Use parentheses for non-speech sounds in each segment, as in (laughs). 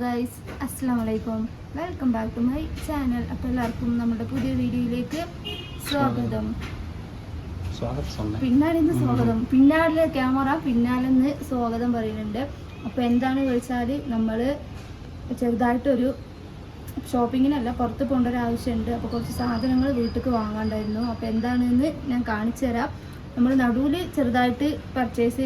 Guys അസ്സാം വലൈക്കും welcome back to my channel അപ്പോൾ എല്ലാവർക്കും നമ്മുടെ പുതിയ വീഡിയോയിലേക്ക് സ്വാഗതം. പിന്നാലെ ഇന്ന് സ്വാഗതം. പിന്നാലെ ക്യാമറ പിന്നാലെ നിന്ന് സ്വാഗതം പറയുന്നുണ്ട്. അപ്പോൾ എന്താണ് ചോദിച്ചാൽ നമ്മൾ ചെറുതായിട്ടൊരു ഷോപ്പിങ്ങിനല്ല പുറത്ത് പോകേണ്ട ഒരു ആവശ്യമുണ്ട്. അപ്പോൾ കുറച്ച് സാധനങ്ങൾ വീട്ടിലേക്ക് വാങ്ങാണ്ടായിരുന്നു. അപ്പോൾ എന്താണെന്ന് ഞാൻ കാണിച്ചു തരാം നമ്മൾ നടുവിൽ ചെറുതായിട്ട് പർച്ചേസ്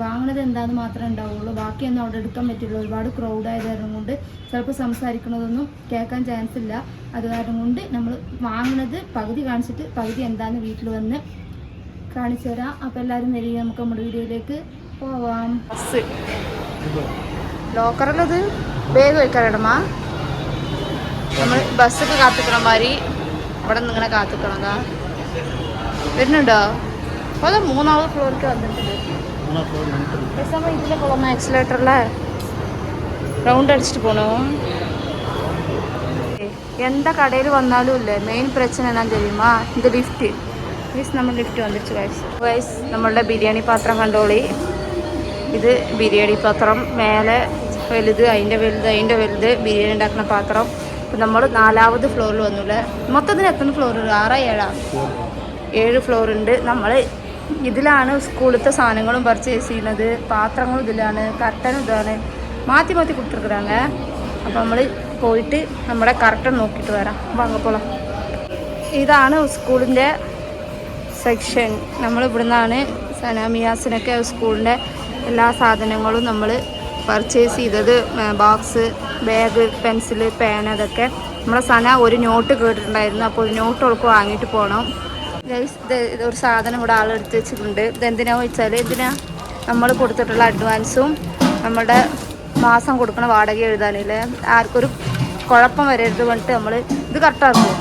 വാങ്ങുന്നത് എന്താണെന്ന് മാത്രമേ ഉണ്ടാവുള്ളൂ. ബാക്കിയൊന്നും അവിടെ എടുക്കാൻ പറ്റില്ല. ഒരുപാട് ക്രൗഡ് ആയത് കാരണം കൊണ്ട് ചിലപ്പോൾ സംസാരിക്കുന്നതൊന്നും കേൾക്കാൻ ചാൻസ് ഇല്ല. അത് കാരണം കൊണ്ട് നമ്മൾ വാങ്ങണത് പകുതി കാണിച്ചിട്ട് പകുതി എന്താണെന്ന് വീട്ടിൽ വന്ന് കാണിച്ചു തരാം. അപ്പോൾ എല്ലാവരും വരിക നമുക്ക് നമ്മുടെ വീഡിയോയിലേക്ക് പോവാം. ലോക്കറിലത് വേഗം വയ്ക്കാറിടമാ നമ്മൾ ബസ്സൊക്കെ കാത്തിക്കണ മാതിരി ഇവിടെ നിന്ന് ഇങ്ങനെ കാത്തിക്കണതാ. വരുന്നുണ്ടോ? അപ്പോൾ അത് മൂന്നാമത് ഫ്ലോറിലേക്ക് വന്നിട്ടുണ്ട് മൂന്നാം ഫ്ലോർ നിന്നിട്ടുണ്ട് பேசாம இதுல போலாமா எக்ஸலேட்டர்ல റൗണ്ട് അടിച്ചിട്ട് പോണോ എന്താ കടയിൽ വന്നാലും ഇല്ലേ മെയിൻ പ്രശ്നം എന്നാ தெரியுமா இந்த ലിഫ്റ്റ് മീൻസ് നമ്മൾ ലിഫ്റ്റ് വന്നിച്ചു വയസ്സ് വയസ്സ് നമ്മളുടെ ബിരിയാണി പാത്രം കണ്ടോളി ഇത് ബിരിയാണി പാത്രം മേലെ വലുത് അതിൻ്റെ വലുത് അതിൻ്റെ വലുത് ബിരിയാണി ഉണ്ടാക്കുന്ന പാത്രം ഇപ്പം നമ്മൾ നാലാമത് ഫ്ലോറിൽ വന്നുല്ലേ മൊത്തത്തിന് എത്ര ഫ്ലോർ ആറാ ഏഴാ ഏഴ് ഫ്ലോർ ഉണ്ട് നമ്മൾ ഇതിലാണ് സ്കൂളിലത്തെ സാധനങ്ങളും പർച്ചേസ് ചെയ്യുന്നത്. പാത്രങ്ങളും ഇതിലാണ്. കർട്ടനും ഇതാണ്. മാറ്റി മാറ്റി കൊടുത്തിരിക്കണാങ്ക അപ്പം നമ്മൾ പോയിട്ട് നമ്മുടെ കർട്ടൻ നോക്കിയിട്ട് വരാം. വാങ്ങപ്പോളാം ഇതാണ് സ്കൂളിന്റെ സെക്ഷൻ നമ്മൾ ഇവിടെ നിന്നാണ് സനാമിയാസിനൊക്കെ സ്കൂളിന്റെ എല്ലാ സാധനങ്ങളും നമ്മൾ പർച്ചേസ് ചെയ്തത്. ബോക്സ് ബാഗ് പെൻസിൽ പേന അതൊക്കെ. നമ്മളെ സന ഒരു നോട്ട് കേട്ടിട്ടുണ്ടായിരുന്നു. അപ്പോൾ ഒരു നോട്ട് ഉൾക്ക് വാങ്ങിയിട്ട് പോകണം ഒരു സാധനം ഇവിടെ ആളെടുത്ത് വെച്ചിട്ടുണ്ട്. ഇതെന്തിനാ വെച്ചാൽ ഇതിനാ നമ്മൾ കൊടുത്തിട്ടുള്ള അഡ്വാൻസും നമ്മുടെ മാസം കൊടുക്കണ വാടക എഴുതാനില്ലേ? ആർക്കൊരു കുഴപ്പം വരരുത് പറഞ്ഞിട്ട് നമ്മൾ ഇത് കറക്റ്റാക്കും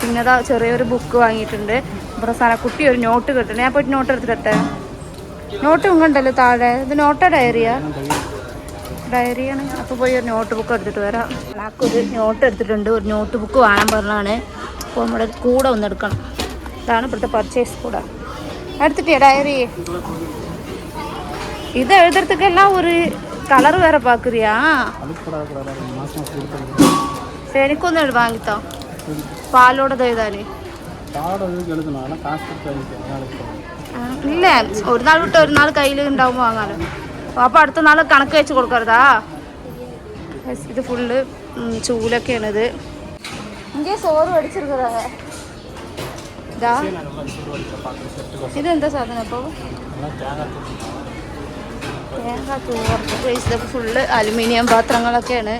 ചിന്നത ചെറിയൊരു ബുക്ക് വാങ്ങിയിട്ടുണ്ട്. പ്രസാന കുട്ടി ഒരു നോട്ട് കിട്ടണേ. ഞാൻ പോയിട്ട് നോട്ട് എടുത്തിട്ടെ. നോട്ട് ഇങ്ങണ്ടല്ലോ താഴെ. ഇത് നോട്ടോ ഡയറിയാ ഡയറിയാണ് അപ്പോൾ പോയി ഒരു നോട്ട് ബുക്ക് എടുത്തിട്ട് വരാം. ഒരു നോട്ട് എടുത്തിട്ടുണ്ട്. ഒരു നോട്ട് ബുക്ക് വാങ്ങാൻ പറഞ്ഞാണ് അപ്പോൾ നമ്മുടെ കൂടെ ഒന്ന് എടുക്കണം. ഇതാണ് ഇവിടുത്തെ പർച്ചേസ് കൂടെ. എടുത്തിട്ടേ ഡയറി ഇത് എഴുതുறதுக்கெல்லாம் ഒരു കളർ വേറെ பாக்குறியா എനിക്കൊന്നും എഴുതി വാങ്ങിത്തോ. പാലോടത് എഴുതാനേ. ഇല്ല ഒരു നാൾ വിട്ട് ഒരു നാൾ കയ്യിൽ ഉണ്ടാവുമ്പോൾ വാങ്ങാലോ. അപ്പൊ അടുത്ത നാൾ കണക്ക് വെച്ച് കൊടുക്കരുതാ. ഇത് ഫുള്ള് ചൂലൊക്കെയാണിത്. இங்கே சோறு அடிச்சிருக்கிறாங்க இதா இது எந்த இப்போ തേങ്ങ തൂർത്ത് പ്ലേസിലൊക്കെ ഫുള്ള് അലുമിനിയം പാത്രങ്ങളൊക്കെയാണ്.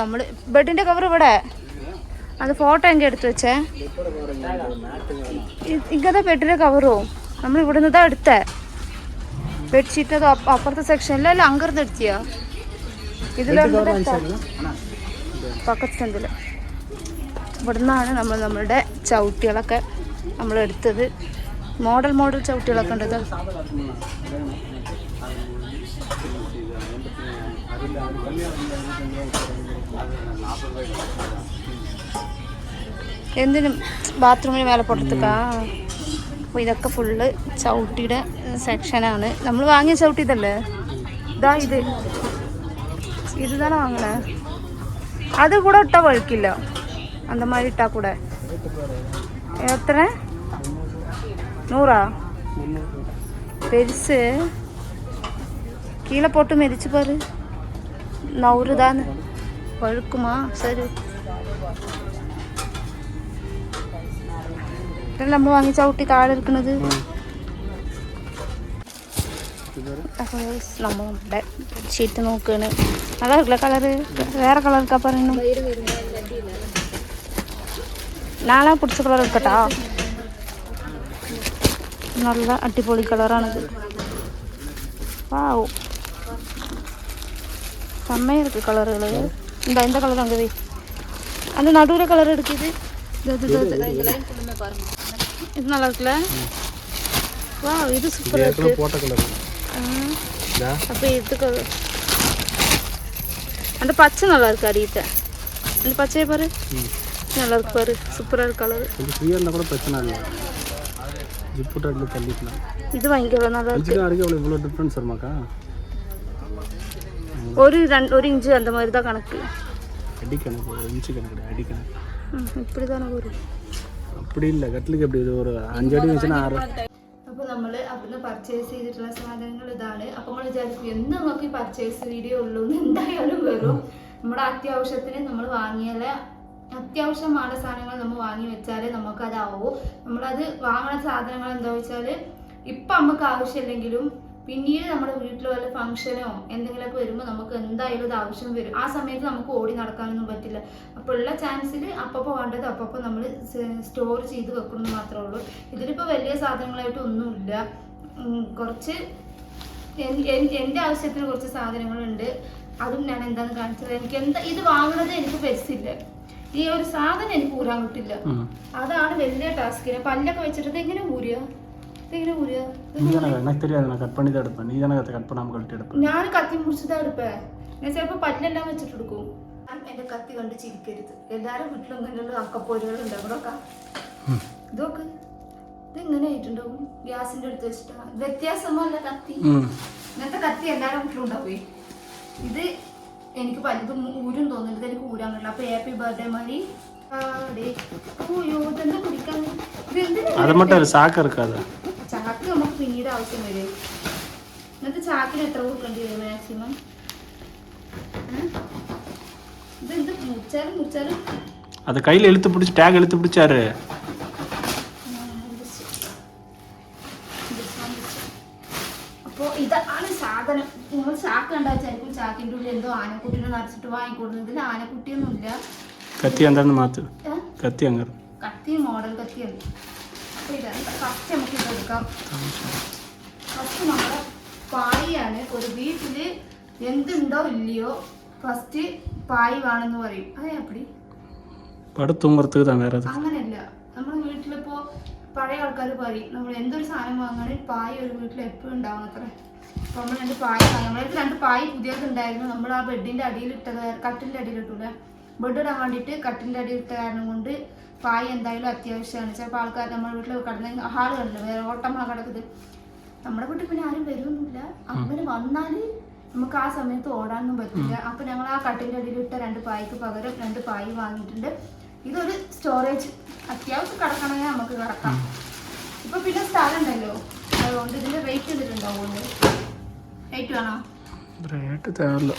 നമ്മൾ ബെഡിന്റെ കവർ ഇവിടെ. അത് ഫോട്ടോ എങ്കിൽ എടുത്തു വെച്ചേ. ഇങ്ങനത്തെ ബെഡിന്റെ കവറും നമ്മൾ ഇവിടുന്ന് എടുത്തേ. ബെഡ്ഷീറ്റ് അപ്പുറത്തെ സെക്ഷനിലെ അങ്കർന്ന് എടുത്തിയാ? ഇതിലെടുത്ത പക്കത്തെന്തിൽ ഇവിടുന്നാണ് നമ്മൾ നമ്മളുടെ ചവിട്ടികളൊക്കെ നമ്മൾ എടുത്തത്. മോഡൽ മോഡൽ ചവിട്ടികളൊക്കെ ഉണ്ട്. എന്തിനും ബാത്റൂമിന് മേലെ പുറത്തേക്കാ അപ്പോൾ ഇതൊക്കെ ഫുള്ള് ചവിട്ടിയുടെ സെക്ഷനാണ് നമ്മൾ വാങ്ങിയ ചവിട്ടി ഇതല്ലേ ഇതാ ഇത്. இதுதானே வாங்கினேன். அது கூட விட்டா வழுக்கில்ல அந்த மாதிரி விட்டா கூட. எத்தனை? நூறா? பெருசு. கீழே போட்டு மெதிச்சு பாரு. நவுறு தானே. வழுக்குமா? சரி. நம்ம வாங்கி சவுட்டி தாழ இருக்குனது. അപ്പോൾ നമ്മൾ നമ്മുടെ ഷീറ്റ് നോക്കുകയാണ് അതാ കളറ് വേറെ കളർക്കാ പറയുന്നു നാളെ പിടിച്ച കളർ എടുക്കട്ടാ നല്ല അടിപൊളി കളറാണിത് വാവ് செம்மையாக இருக்குது கலருகள் இந்த இந்த கலர் அங்கே வை அந்த நடுவில் கலர் எடுக்குது இது இது இது இது இது நல்லா இருக்குல்ல வா இது சூப்பராக ஏற்கனவே அப்போ இதுக்கு அந்த பச்சை நல்லா இருக்கு அடியிட்ட அந்த பச்சையை பாரு. நல்லா இருக்கு பாரு. சூப்பராக இருக்கு அளவு கொஞ்சம் ஃப்ரீயாக இருந்தால் கூட பிரச்சனை இல்லை. ஜிப்பு தள்ளிக்கலாம். இது வாங்கி எவ்வளோ நல்லா இருக்கு. அடிக்க அவ்வளோ இவ்வளோ டிஃப்ரென்ஸ் வருமாக்கா? ஒரு ரெண்டு ஒரு இன்ச்சு அந்த மாதிரி தான் கணக்கு. அடி கணக்கு ஒரு இன்ச்சு கணக்கு அடி கணக்கு. இப்படி தானே ஒரு அப்படி இல்லை கட்டிலுக்கு எப்படி இது ஒரு அஞ்சு அடி இருந்துச்சுன்னா ஆறு നമ്മൾ അവിടുന്ന് പർച്ചേസ് ചെയ്തിട്ടുള്ള സാധനങ്ങൾ ഇതാണ്. അപ്പോൾ നമ്മൾ വിചാരിക്കും എന്ന് നമുക്ക് ഈ പർച്ചേസ് വീഡിയോ ഉള്ളൂ എന്ന് എന്തായാലും വരും നമ്മുടെ അത്യാവശ്യത്തിന് നമ്മൾ വാങ്ങിയാൽ അത്യാവശ്യമായ സാധനങ്ങൾ നമ്മൾ വാങ്ങി വെച്ചാൽ നമുക്കതാവൂ. നമ്മളത് വാങ്ങുന്ന സാധനങ്ങൾ എന്താ വെച്ചാൽ ഇപ്പം നമുക്ക് ആവശ്യമില്ലെങ്കിലും പിന്നീട് നമ്മുടെ വീട്ടിൽ വല്ല ഫംഗ്ഷനോ എന്തെങ്കിലുമൊക്കെ വരുമ്പോൾ നമുക്ക് എന്തായാലും ഇത് ആവശ്യം വരും. ആ സമയത്ത് നമുക്ക് ഓടി നടക്കാനൊന്നും പറ്റില്ല. അപ്പോൾ ഉള്ള ചാൻസിൽ അപ്പപ്പോൾ വേണ്ടത് അപ്പപ്പോൾ നമ്മൾ സ്റ്റോർ ചെയ്ത് വെക്കണമെന്ന് മാത്രമേ ഉള്ളൂ. ഇതിലിപ്പോൾ വലിയ സാധനങ്ങളായിട്ട് ഒന്നുമില്ല. കുറച്ച് എൻ- എൻ- എന്റെ ആവശ്യത്തിന് കുറച്ച് സാധനങ്ങളുണ്ട്. അതും ഞാൻ എന്താണെന്ന് കാണിച്ചത് എനിക്ക് എന്താ ഇത് വാങ്ങുന്നത് എനിക്ക് ബസ്സില്ല ഈ ഒരു സാധനം എനിക്ക് ഊരാൻ കിട്ടില്ല അതാണ് വലിയ ടാസ്കിന് പല്ലൊക്കെ വെച്ചിട്ട് എങ്ങനെ ഊരുക ഇതെങ്ങനെ ഊരുക நீ தானே எனக்கு தெரியாது நான் கட் பண்ணி தான் எடுப்பேன் நீ தானே கட் பண்ணாமல் கழட்டி எடுப்பேன் ഞാൻ കത്തി മുറിച്ചതാ എടുപ്പേ ഞാൻ ചിലപ്പോ പല്ലെല്ലാം വെച്ചിട്ട് എടുക്കും ഞാൻ എന്റെ കത്തി കണ്ട് ചിരിക്കരുത് എല്ലാരും വീട്ടിലും ഇങ്ങനെയുള്ള അക്കപ്പോരുകൾ ഉണ്ടാവും നോക്കാം ம் ഇതൊക്കെ ഇത് ഇങ്ങനെ ആയിട്ടുണ്ടാവും ഗ്യാസിന്റെ അടുത്ത് വെച്ചിട്ടാ വ്യത്യാസമല്ല കത്തി ம் ഇങ്ങനത്തെ കത്തി എല്ലാവരുടെ വീട്ടിലും ഉണ്ടാവേ ഇത് എനിക്ക് പലതും ഊരും തോന്നുന്നുണ്ട് ഇത് എനിക്ക് ഊരാൻ കഴിയില്ല അപ്പൊ ഹാപ്പി ബർത്ത്ഡേ മണി ഓയോ ഇതെന്താ കുടിക്കാൻ ഇത് എന്തിനാ அது மட்டும் இல்லை சாக்கு இருக்காது ചാക്ക് നമുക്ക് പിന്നീട് ആവശ്യം വരും. ഇന്നത്തെ ചാക്കിന് എത്ര കൊടുക്കേണ്ടി വരും മാക്സിമം ഇത് ഇത് മുറിച്ചാലും മുറിച്ചാലും അത് കയ്യിൽ എഴുത്ത് പിടിച്ച് ടാഗ് എഴുത്ത് പിടിച്ചാറ് അപ്പോൾ ഇതാണ് സാധനം. നമ്മൾ ചാക്ക് കണ്ടാച്ചായിരിക്കും ചാക്കിന്റെ ഉള്ളിൽ എന്തോ ആനക്കുട്ടിനെ നിറച്ചിട്ട് വാങ്ങിക്കൊടുക്കുന്നത് ഇതിൽ ആനക്കുട്ടിയൊന്നുമില്ല. കത്തി എന്താണെന്ന് മാത്ത്? കത്തി അങ്ങനെ കത്തി മോഡൽ കത്തിയാണ് ഇതാണ് ഫസ്റ്റ് നമുക്ക് ഇതെടുക്കാം ഫസ്റ്റ് നമ്മൾ പായാണ് ഒരു വീട്ടിൽ എന്തുണ്ടോ ഇല്ലയോ ഫസ്റ്റ് പായ് വേണമെന്ന് പറയും. അതെ അപ്പടി പടുത്തുമ്പുറത്ത് അങ്ങനെയല്ല. നമ്മുടെ വീട്ടിലിപ്പോ പഴയ ആൾക്കാർ പറയും നമ്മൾ എന്തൊരു സാധനം വാങ്ങാനും പായ ഒരു വീട്ടിൽ എപ്പോഴും ഉണ്ടാവും അത്ര അപ്പോൾ നമ്മൾ രണ്ട് പായ നമ്മളടുത്ത് രണ്ട് പായ പുതിയത് ഉണ്ടായിരുന്നു നമ്മൾ ആ ബെഡിന്റെ അടിയിൽ ഇട്ടത് കട്ടിന്റെ അടിയിൽ ഇട്ടൂല ബെഡ് ഇടാൻ വേണ്ടിയിട്ട് കട്ടിന്റെ അടിയിൽ ഇട്ട കാരണം കൊണ്ട് പായ എന്തായാലും അത്യാവശ്യമാണ്. ചിലപ്പോൾ ആൾക്കാർ നമ്മുടെ വീട്ടിൽ കടന്ന ഹാൾ വേറെ ഓട്ടമാണ് കിടക്കുന്നത് നമ്മുടെ വീട്ടിൽ പിന്നെ ആരും വരുന്നില്ല അങ്ങനെ വന്നാൽ നമുക്ക് ആ സമയത്ത് ഓടാനൊന്നും പറ്റില്ല. അപ്പം ഞങ്ങൾ ആ കട്ടിന്റെ അടിയിലിട്ട രണ്ട് പായ്ക്ക് പകരം രണ്ട് പായ് വാങ്ങിയിട്ടുണ്ട്. ഇതൊരു സ്റ്റോറേജ് അത്യാവശ്യം കിടക്കണമെങ്കിൽ നമുക്ക് കിടക്കാം. ഇപ്പൊ പിന്നെ സ്ഥലം ഉണ്ടല്ലോ. അതുകൊണ്ട് ഇതിന്റെ റേറ്റ് ഇതിലുണ്ടാവുള്ളൂ റേറ്റ് വേണോ? റേറ്റ് തരാമല്ലോ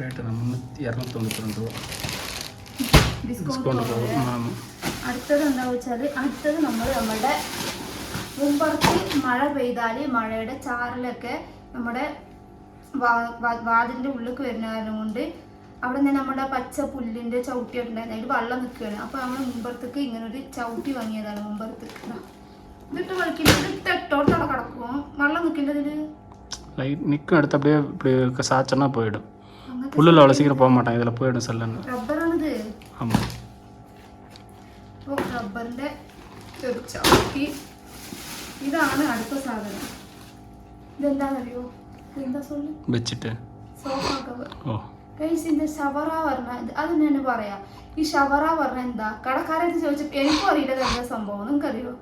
റേറ്റ് നമ്മൾ ഇരുന്നൂറ്റി തൊണ്ണൂറ്റി രണ്ട് രൂപ. ഡിസ്കൗണ്ട് டிஸ்கவுண்ட் போகும் ஆமாம் അടുത്തത് എന്താ വെച്ചാല് അടുത്തത് നമ്മൾ നമ്മുടെ മുമ്പറത്ത് മഴ പെയ്താല് മഴയുടെ ചാറിലൊക്കെ നമ്മുടെ വാ- വാ- വാതിലിന്റെ ഉള്ളിലേക്ക് വരുന്ന കാരണം കൊണ്ട് അവിടെ നിന്ന് നമ്മുടെ പച്ച പുല്ലിന്റെ ചവിട്ടി ഉണ്ടായിരുന്നു അതിൽ വെള്ളം നിൽക്കുകയാണ് അപ്പൊ നമ്മൾ മുമ്പറത്തേക്ക് ഇങ്ങനെ ഒരു ചവിട്ടി വാങ്ങിയതാണ് മുമ്പറത്ത് ഇതാ. ഇതിട്ട് കളിക്കുന്നത് ഇട്ട് ഇട്ടോട്ടവിടെ കിടക്കുമോ വെള്ളം നിൽക്കേണ്ടതില് லைட் நிற்கும் எடுத்து அப்படியே இப்படி சாச்சனா போயிடும் അങ്ങനത്തെ புல்லில் அவ்வளோ சீக்கிரம் போக மாட்டான் இதில் போயிடும் செல்லன்னு ജസ്റ്റ് ഇതാണ് അടുത്ത സാധനം. ഇതെന്താണെന്നറിയോ എന്താ സൊല്ലു വെച്ചിട്ട്. സോഫ കവർ ഗൈസ് ഇത് ഷവറ പറഞ്ഞ അത് ഞാൻ പറയാം. ഈ ഷവറ പറഞ്ഞ എന്താ? കടക്കാരനോട് ചോദിച്ചപ്പോ എനിക്കും അറിയില്ല എന്താ സംഭവം. നിങ്ങൾക്കറിയോ?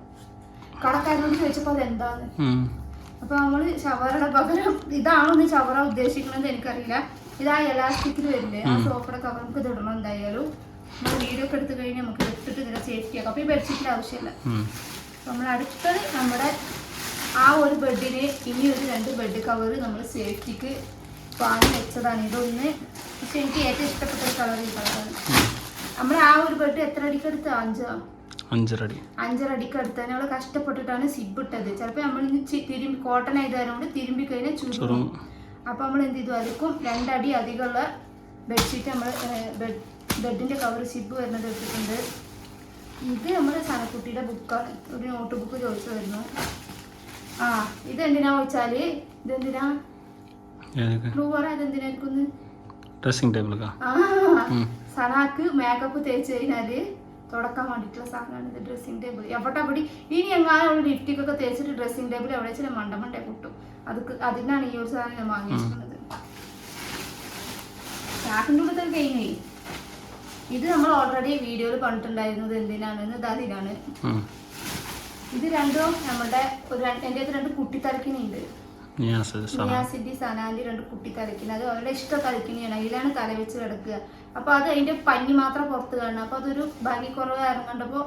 കടക്കാരനോട് ചോദിച്ചപ്പോ അതെന്താന്ന്? അപ്പൊ നമ്മൾ ഷവറയുടെ പകരം ഇതാണോന്ന് ഷവറ ഉദ്ദേശിക്കണമെന്ന് എനിക്കറിയില്ല. ഇതാ എലാസ്റ്റിക്കിൽ വരില്ലേ? ആ സോഫയുടെ കവർ നമുക്ക് തൊടണം എന്തായാലും? നമ്മൾ വീഡിയോ ഒക്കെ എടുത്തു കഴിഞ്ഞാൽ നമുക്ക് എടുത്തിട്ട് ഇതിനെ സേഫ്റ്റി ആക്കാം അപ്പോൾ ഈ ബെഡ്ഷീറ്റിന്റെ ആവശ്യമില്ല. നമ്മൾ അടുത്തത് നമ്മുടെ ആ ഒരു ബെഡിന് ഇനി ഒരു രണ്ട് ബെഡ് കവർ നമ്മൾ സേഫ്റ്റിക്ക് വാങ്ങി വെച്ചതാണ്. ഇതൊന്ന് പക്ഷെ എനിക്ക് ഏറ്റവും ഇഷ്ടപ്പെട്ട ഒരു കളർ ഈ നമ്മൾ ആ ഒരു ബെഡ് എത്ര അടിക്ക് എടുത്ത്? അഞ്ചാ? അഞ്ചരടി അഞ്ചരടിക്ക് അടുത്ത് തന്നെ അവൾ കഷ്ടപ്പെട്ടിട്ടാണ് സിബ് ഇട്ടത്. ചിലപ്പോൾ നമ്മൾ തിരുമ്പി കോട്ടൺ ആയതുകൊണ്ട് തിരുമ്പി കഴിഞ്ഞാൽ ചുരുങ്ങും. അപ്പോൾ നമ്മൾ എന്ത് ചെയ്തു? അതിക്കും രണ്ടടി അധികമുള്ള ബെഡ്ഷീറ്റ് നമ്മൾ ബെഡ് ബെഡിന്റെ കവർ സിബ് വരുന്നത് എടുത്തിട്ടുണ്ട്. ഇത് നമ്മുടെ സനക്കുട്ടിയുടെ ബുക്കാണ് ഒരു നോട്ട് ബുക്ക് ചോദിച്ചു വരുന്നു. ആ ഇത് എന്തിനാ ചോദിച്ചാൽ ഇതെന്തിനാ ബ്ലൂവറ ഇതെന്തിനായിരിക്കും ഡ്രസ്സിംഗ് ടേബിൾ സനാക്ക് മേക്കപ്പ് തേച്ച് കഴിഞ്ഞാൽ തുടക്കാൻ വേണ്ടിയിട്ടുള്ള സാധനമാണ് ഇത് ഡ്രസ്സിംഗ് ടേബിൾ എവിടെ അവിടെ ഇനി എങ്ങാനും അവൾ ലിപ്റ്റിക്കൊക്കെ തേച്ചിട്ട് ഡ്രസ്സിംഗ് ടേബിൾ എവിടെ വെച്ചാൽ മണ്ട മണ്ട പൊട്ടും. അത് അതിനാണ് ഈ ഒരു സാധനം ഞാൻ വാങ്ങിച്ചിരിക്കുന്നത് ചാക്കിന്റെ ഉള്ളിൽ തന്നെ കഴിഞ്ഞേ ഇത് നമ്മൾ ഓൾറെഡി വീഡിയോയിൽ പറഞ്ഞിട്ടുണ്ടായിരുന്നത് എന്തിനാണെന്ന് ഇത് അതിനാണ് ഇത് രണ്ടും നമ്മുടെ ഒരു എന്റെ രണ്ട് കുട്ടി തലക്കിനുണ്ട് നിയാസ് സനാലി സനാന്റെ രണ്ട് കുട്ടി തലക്കിന് അത് അവരുടെ ഇഷ്ട തലക്കിനിയാണ്. അതിലാണ് തലവെച്ച് കിടക്കുക. അപ്പൊ അത് അതിന്റെ പഞ്ഞി മാത്രം പുറത്ത് കാണണം. അപ്പൊ അതൊരു ഭംഗിക്കുറവ് കാരണം കണ്ടപ്പോ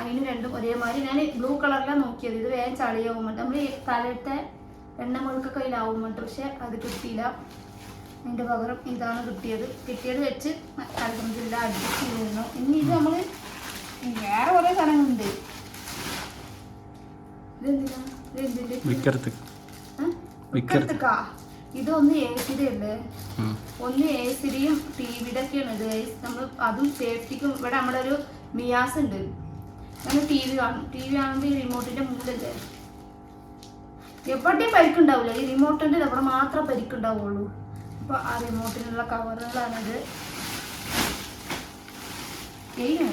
അതിന് രണ്ടും ഒരേമാതിരി ഞാൻ ബ്ലൂ കളറിലാണ് നോക്കിയത്. ഇത് വേഗം ചളിയാവുമ്പോൾ നമ്മൾ നമ്മൾ തലത്തെ എണ്ണ മുഴുക്ക കയ്യിലാവും വേണ്ട പക്ഷെ അത് കിട്ടിയില്ല. അതിന്റെ പകരം ഇതാണ് കിട്ടിയത്. കിട്ടിയത് വെച്ച് അലഹമില്ല അഡ്ജസ്റ്റ് ചെയ്തിരുന്നു ഇനി ഇത് നമ്മൾ വേറെ കുറെ സാധനങ്ങളുണ്ട്. വിക്കരുത്ക്കാ. ഇതൊന്ന് എ സിഡി അല്ലേ? ഒന്ന് എ സിഡിയും ടി വിയുടെ ഒക്കെയാണ് ഇത് നമ്മൾ അതും സേഫ്റ്റിക്കും ഇവിടെ നമ്മുടെ ഒരു മിയാസ് ഉണ്ട് നമ്മൾ ടി വി കാണും ടി വി ആണെങ്കിൽ റിമോട്ടിന്റെ മുകളിലല്ലേ എവിടെയും പരിക്കുണ്ടാവില്ല ഈ റിമോട്ടിന്റെ അവിടെ മാത്രം പരിക്കുണ്ടാവുള്ളൂ. അപ്പൊ ആ റിമോട്ടിനുള്ള കവറുകളാണിത് കഴിഞ്ഞു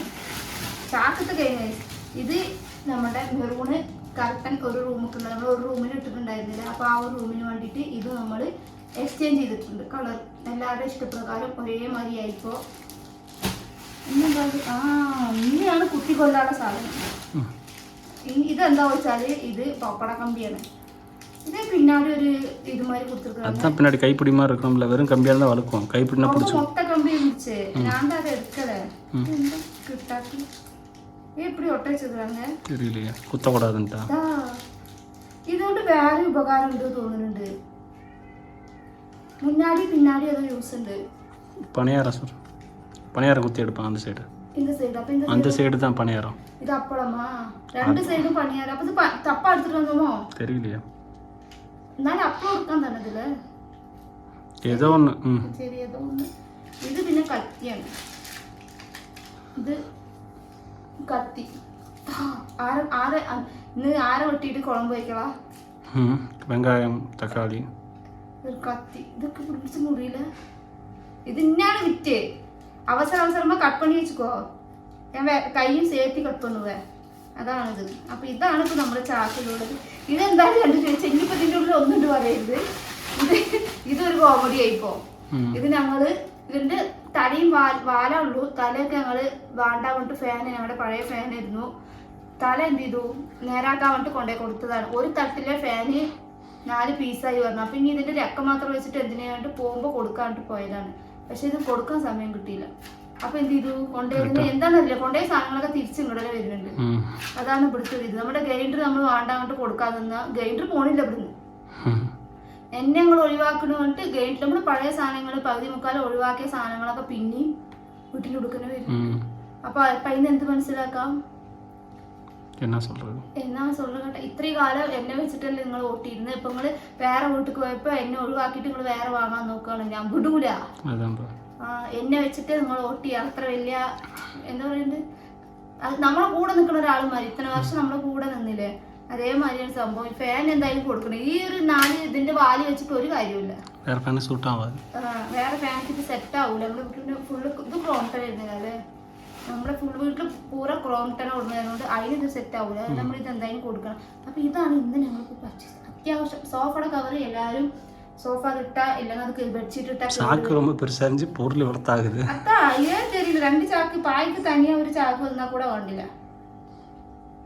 ചാക്കത്ത് കഴിഞ്ഞു ഇത് നമ്മുടെ മെറൂണ് കറക്റ്റൻ ഒരു റൂമൊക്കെ നമ്മൾ ഒരു റൂമിന് ഇട്ടിട്ടുണ്ടായിരുന്നില്ല. അപ്പോൾ ആ ഒരു റൂമിന് വേണ്ടിയിട്ട് ഇത് നമ്മൾ എക്സ്ചേഞ്ച് ചെയ്തിട്ടുണ്ട്. കളർ എല്ലാവരുടെ ഇഷ്ടപ്രകാരം ഒരേമാതിരി ആയിപ്പോൾ? ആ ഇനിയാണ് കുത്തി കൊല്ലാനുള്ള സാധനം. ഇതെന്താ വെച്ചാൽ ഇത് പപ്പട കമ്പിയാണ്. இதே பின்னாடி ஒரு இது மாதிரி கொடுத்துருக்காங்க அதுதான் பின்னாடி கைப்பிடி மாதிரி இருக்கும்ல வெறும் கம்பியாக இருந்தால் வழுக்கும் கைப்பிடினா பிடிச்சி மொத்த கம்பி இருந்துச்சு. நான் தான் அதை எடுக்கல. எப்படி ஒட்ட வச்சிருக்காங்க தெரியலையே. குத்தக்கூடாதுன்ட்டா? ഇതുകൊണ്ട് വേറെ ഉപകാരം ഉണ്ട് തോന്നുന്നുണ്ട് മുന്നാടി പിന്നാടി അത് യൂസ് ഉണ്ട് പണിയാറാം സാർ പണിയാറ കുത്തി എടുപ്പാ அந்த சைடு அந்த சைடு தான் பணியாரம் இது அப்பளமா? ரெண்டு சைடும் பணியாரம் அப்ப தப்பா எடுத்துட்டு வந்தோமோ? தெரியலையா. എന്നാലും അപ്പം കൊടുക്കാൻ തന്നെ ഇതിൽ. ഏതോ ഒന്ന് ശരി ഏതോ ഒന്ന്. ഇത് പിന്നെ കത്തിയാണ് ഇത് കത്തി. ആര ആര ഇന്ന് ആര വെട്ടിയിട്ട് കുളമ്പ് വയ്ക്കളാ വെങ്കായം തക്കാളി. ഒരു കത്തി. ഇതൊക്കെ പിടിച്ച് മുറിയില്ല ഇത് ഇന്നാണ് വിറ്റ്. അവസരം അവസരമ്പോ കട്ട് പണി വെച്ചുക്കോ. ഞാൻ കൈയും സേഫ്റ്റി കട്ട് பண்ணுவேன் അതാണിത്. അപ്പൊ ഇതാണ് ഇപ്പൊ നമ്മുടെ ചാക്കിലുള്ളത്. ഇതെന്താണ് കണ്ടു ചോദിച്ചാൽ ഇനിയിപ്പോ ഇതിന്റെ ഉള്ളിൽ ഒന്നുണ്ട് പറയരുത്. ഇത് ഇതൊരു കോമഡി ആയിപ്പോ. ഇത് ഞങ്ങൾ ഇതിന്റെ തലയും വാല ഉള്ളൂ. തലയൊക്കെ ഞങ്ങൾ വാണ്ട കൊണ്ട് ഫാൻ ഞങ്ങളുടെ പഴയ ഫാൻ ആയിരുന്നു. തല എന്ത് ചെയ്തു? നേരാക്കാൻ വേണ്ടിട്ട് കൊണ്ടേ കൊടുത്തതാണ്. ഒരു തട്ടിലെ ഫാന് നാല് പീസായി വന്നു. അപ്പൊ ഇനി ഇതിന്റെ രക്ക മാത്രം വെച്ചിട്ട് എന്തിനാണ്ട് വേണ്ടി പോകുമ്പോ കൊടുക്കാണ്ട് പോയതാണ്. പക്ഷെ ഇത് കൊടുക്കാൻ സമയം കിട്ടിയില്ല. അപ്പൊ എന്ത് ചെയ്തു? കൊണ്ടുവരുന്ന എന്താണെന്നറിയില്ല കൊണ്ടേ സാധനങ്ങളൊക്കെ തിരിച്ച് ഇങ്ങോട്ട് വരുന്നുണ്ട്. അതാണ് ഇവിടുത്തെ ഇത്. നമ്മുടെ ഗൈഡർ നമ്മൾ വേണ്ട അങ്ങോട്ട് കൊടുക്കാതെ ഗൈഡർ പോണില്ല ഇവിടുന്ന്. എന്നെ ഞങ്ങൾ ഒഴിവാക്കണമെന്നിട്ട് ഗൈഡ് നമ്മൾ പഴയ സാധനങ്ങൾ പകുതി മുക്കാലം ഒഴിവാക്കിയ സാധനങ്ങളൊക്കെ പിന്നെയും വീട്ടിൽ കൊടുക്കുന്ന വരും. അപ്പൊ അതിന് എന്ത് മനസ്സിലാക്കാം? എന്നാ സൊല്ലട്ടെ ഇത്രയും കാലം എന്നെ വെച്ചിട്ടല്ലേ നിങ്ങൾ ഓട്ടിരുന്നത് ഇപ്പൊ നിങ്ങൾ വേറെ വീട്ടിൽ പോയപ്പോ എന്നെ ഒഴിവാക്കിയിട്ട് നിങ്ങൾ വേറെ വാങ്ങാൻ നോക്കുകയാണ് ഞാൻ വിടൂല. എന്നെ വെച്ചിട്ട് നിങ്ങൾ വോട്ട് ചെയ്യുക അത്ര വലിയ എന്താ പറയുന്നത് നമ്മളെ കൂടെ നിൽക്കുന്ന ഒരാളുമാതിരി ഇത്ര വർഷം നമ്മളെ കൂടെ നിന്നില്ലേ? അതേമാതിരിയാണ് സംഭവം. ഫാൻ എന്തായാലും കൊടുക്കണം. ഈ ഒരു നാല് ഇതിന്റെ വാലി വെച്ചിട്ട് ഒരു കാര്യമില്ല വേറെ ഫാൻ വേറെ ഫാൻ സെറ്റ് ആവൂല. നമ്മുടെ വീട്ടിൽ ഫുള്ള് ഇത് ക്രോംട്ടൺ ആയിരുന്നില്ല നമ്മുടെ ഫുൾ വീട്ടിൽ പൂര ക്രോംട്ടൺ കൊടുക്കുന്നതുകൊണ്ട് അതിന് ഇത് സെറ്റ് ആവൂല. നമ്മൾ ഇത് എന്തായാലും കൊടുക്കണം. അപ്പൊ ഇതാണ് ഇന്ന് ഞങ്ങൾക്ക് പറ്റിയത് അത്യാവശ്യം സോഫയുടെ കവർ എല്ലാവരും സോഫ ഇട്ട ഇല്ലെങ്കിൽ അത് ബെഡ്ഷീറ്റ് ഇട്ട சாக்கு ரொம்ப பெருசாக இருந்துச்சு பொருள் வளர்த்தாகுது അത്താ ഏത് തെരിയില്ല രണ്ട് ചാക്ക് പായ്ക്ക് തനിയെ ഒരു ചാക്ക് വന്നാൽ കൂടെ വേണ്ടില്ല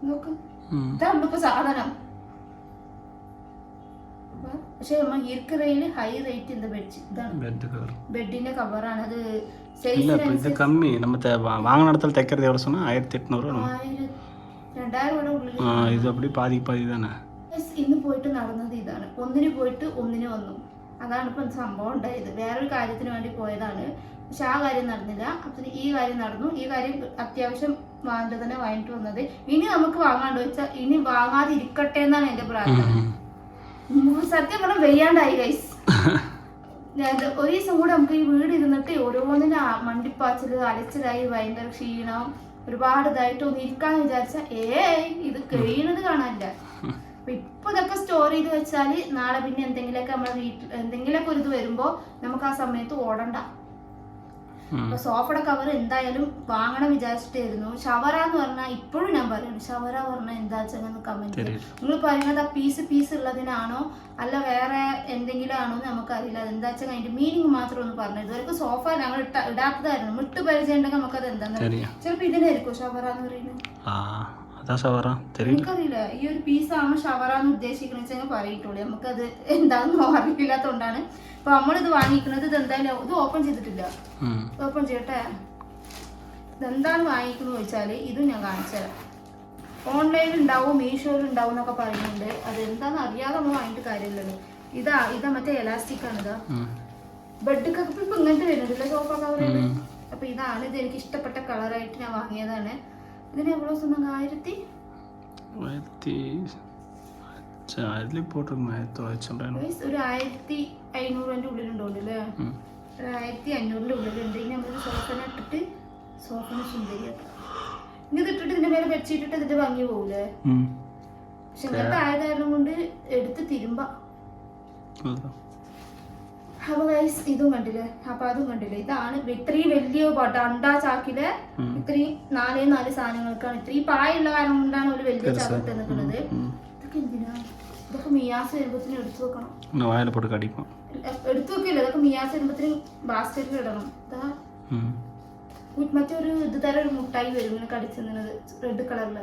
നോക്ക് ம் ഇതാണ് ഇപ്പൊ സാധനം പക്ഷെ നമ്മ ഇരിക്കറയില് ഹൈ റേറ്റ് இந்த ബെഡ്ഷീറ്റ് ഇതാണ് பெட்டு கவர் ബെഡിന്റെ കവറാണ് അത് இல்லை இப்போ இது கம்மி நம்ம த வா- வாங்கின இடத்துல தைக்கிறது எவ்வளோ சொன்னால் ஆயிரத்தி எட்நூறுவா ആയിരം രണ്ടായിരം രൂപയുടെ ഉള്ളിൽ இது அப்படி பாதிக்கு பாதி தானே Guys, ഇന്ന് പോയിട്ട് നടന്നത് ഇതാണ്. ഒന്നിന് പോയിട്ട് ഒന്നിന് വന്നു. അതാണ് ഇപ്പം സംഭവം ഉണ്ടായത്. വേറൊരു കാര്യത്തിന് വേണ്ടി പോയതാണ്. പക്ഷെ ആ കാര്യം നടന്നില്ല. അപ്പം ഈ കാര്യം നടന്നു. ഈ കാര്യം അത്യാവശ്യം വാങ്ങേണ്ടത് തന്നെ വാങ്ങിട്ട് വന്നത്. ഇനി നമുക്ക് വാങ്ങാണ്ട് വെച്ചാൽ ഇനി വാങ്ങാതെ ഇരിക്കട്ടെ എന്നാണ് എന്റെ പ്രാർത്ഥന. സത്യം പറഞ്ഞാൽ വെയ്യാണ്ടായി ഗൈസ് ഒരു ദിവസം കൂടെ നമുക്ക് ഈ വീട് ഇരുന്നിട്ട് ഓരോന്നിനും മണ്ടിപ്പാച്ചിൽ അലച്ചിലായി ഭയങ്കര ക്ഷീണം ഒരുപാട് ഇതായിട്ട് ഒന്ന് ഇരിക്കാന്ന് വിചാരിച്ച ഏ ഇത് കഴിയണത് കാണാനില്ല. അപ്പൊ ഇപ്പൊ ഇതൊക്കെ സ്റ്റോർ ചെയ്ത് വെച്ചാൽ നാളെ പിന്നെ എന്തെങ്കിലുമൊക്കെ നമ്മുടെ വീട്ടിൽ എന്തെങ്കിലുമൊക്കെ ഒരു ഇത് വരുമ്പോ നമുക്ക് ആ സമയത്ത് ഓടണ്ട. അപ്പൊ സോഫയുടെ കവർ എന്തായാലും വാങ്ങണം വിചാരിച്ചിട്ടായിരുന്നു. ഷവറ എന്ന് പറഞ്ഞാൽ ഇപ്പോഴും ഞാൻ പറയുന്നു ഷവറ പറഞ്ഞാൽ എന്താ വെച്ചാൽ കമന്റ് നിങ്ങൾ പറയുന്നത് ആ പീസ് പീസ് ഉള്ളതിനാണോ? അല്ല വേറെ എന്തെങ്കിലും ആണോ എന്ന് നമുക്കറിയില്ല. എന്താ വെച്ചാൽ അതിന്റെ മീനിങ് മാത്രം ഒന്ന് പറഞ്ഞു ഇതുവരെ സോഫ ഞങ്ങൾ ഇടാത്തതായിരുന്നു. മുട്ട് പരിചയം ഉണ്ടെങ്കിൽ നമുക്കത് എന്താണെന്ന് ചിലപ്പോ ഇതിനായിരിക്കും ഷവറ എന്ന് പറയുന്നത്? അതാ ഷവറ. എനിക്കറിയില്ല. ഈ ഒരു പീസ് ആണ് ഷവറാന്ന് ഉദ്ദേശിക്കണെന്ന് വെച്ചാൽ പറയിട്ടുള്ളൂ നമുക്കത് എന്താണെന്നോ (laughs) അറിയില്ലാത്തതുകൊണ്ടാണ് അപ്പൊ നമ്മളിത് വാങ്ങിക്കുന്നത് ഇത് എന്തായാലും ഇത് ഓപ്പൺ ചെയ്തിട്ടില്ല. ഓപ്പൺ ചെയ്യട്ടെ? ഇതെന്താണ് വാങ്ങിക്കുന്നത് ചോദിച്ചാൽ ഇതും ഞാൻ കാണിച്ചു ഓൺലൈനിൽ ഉണ്ടാവും മീഷോയിൽ ഉണ്ടാവും എന്നൊക്കെ പറയുന്നുണ്ട്. അത് എന്താണെന്ന് അറിയാതെ നമ്മൾ വാങ്ങിയിട്ട് കാര്യമില്ലല്ലോ. ഇതാ ഇതാ മറ്റേ എലാസ്റ്റിക് ആണ് ഇതാ. ഉം. ബെഡ് കപ്പ് ഇപ്പൊ ഇങ്ങനത്തെ വരുന്നുണ്ടല്ലോ സോഫ കവർ. അപ്പൊ ഇതാണ് ഇത് എനിക്ക് ഇഷ്ടപ്പെട്ട കളറായിട്ട് ഞാൻ വാങ്ങിയതാണ്. ഇതിന് എவ்வளோ சொன்னாங்க ആയിരത്തി? ആയിരത്തി ചാരിൽ പോട്ടിരുന്നു ആയിരത്തി വായിച്ചിട്ടുണ്ടായിരുന്നു ഒരു ആയിരത്തി അഞ്ഞൂറിന്റെ ഉള്ളിലുണ്ടോണ്ടല്ലേ? ഒരു ആയിരത്തി അഞ്ഞൂറിന്റെ ഉള്ളിലുണ്ട്. ഇനി നമ്മൾ സോഫന ഇട്ടിട്ട് സോഫന സുന്ദരിയാക്കാം ഇനി ഇതിട്ടിട്ട് ഇതിന്റെ മേലെ ബെഡ്ഷീറ്റ് ഇട്ട് ഇതിന്റെ ഭംഗി പോകൂലേ പക്ഷെ ഇങ്ങനത്തെ ആയ കാരണം കൊണ്ട് എടുത്ത് തിരുമ്പാം. അപ്പൊ ഗൈസ് ഇതും കണ്ടില്ലേ? അപ്പൊ അതും കണ്ടില്ലേ? ഇതാണ് ഇത്രയും വലിയ പാട്ട് അണ്ടാ ചാക്കിൽ ഇത്രയും നാലേ നാല് സാധനങ്ങൾക്കാണ്. ഇത്രയും പായുള്ള കാരണം കൊണ്ടാണ് ഒരു വലിയ ചാക്കിട്ട് നിൽക്കുന്നത് ഇതൊക്കെ എന്തിനാ? ഇതൊക്കെ മിയാസ് വരുമ്പത്തിന് എടുത്തു വെക്കണം. എടുത്തു വെക്കില്ല ഇതൊക്കെ മിയാസ് വരുമ്പത്തിന് ബാസ്കറ്റിൽ ഇടണം. മറ്റൊരു ഇത് തരം ഒരു മുട്ടായി വരും ഇങ്ങനെ കടിച്ചു റെഡ് കളറിൽ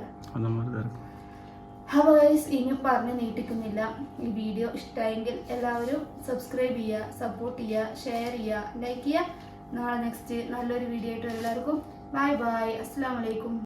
അപ്പോൾ ഗൈസ് ഇനിയും പറഞ്ഞ് നീട്ടിക്കുന്നില്ല. ഈ വീഡിയോ ഇഷ്ടമായെങ്കിൽ എല്ലാവരും സബ്സ്ക്രൈബ് ചെയ്യുക സപ്പോർട്ട് ചെയ്യുക ഷെയർ ചെയ്യുക ലൈക്ക് ചെയ്യുക. നാളെ നെക്സ്റ്റ് നല്ലൊരു വീഡിയോ ആയിട്ട് എല്ലാവർക്കും ബൈ ബൈ അസ്സാം വലൈക്കും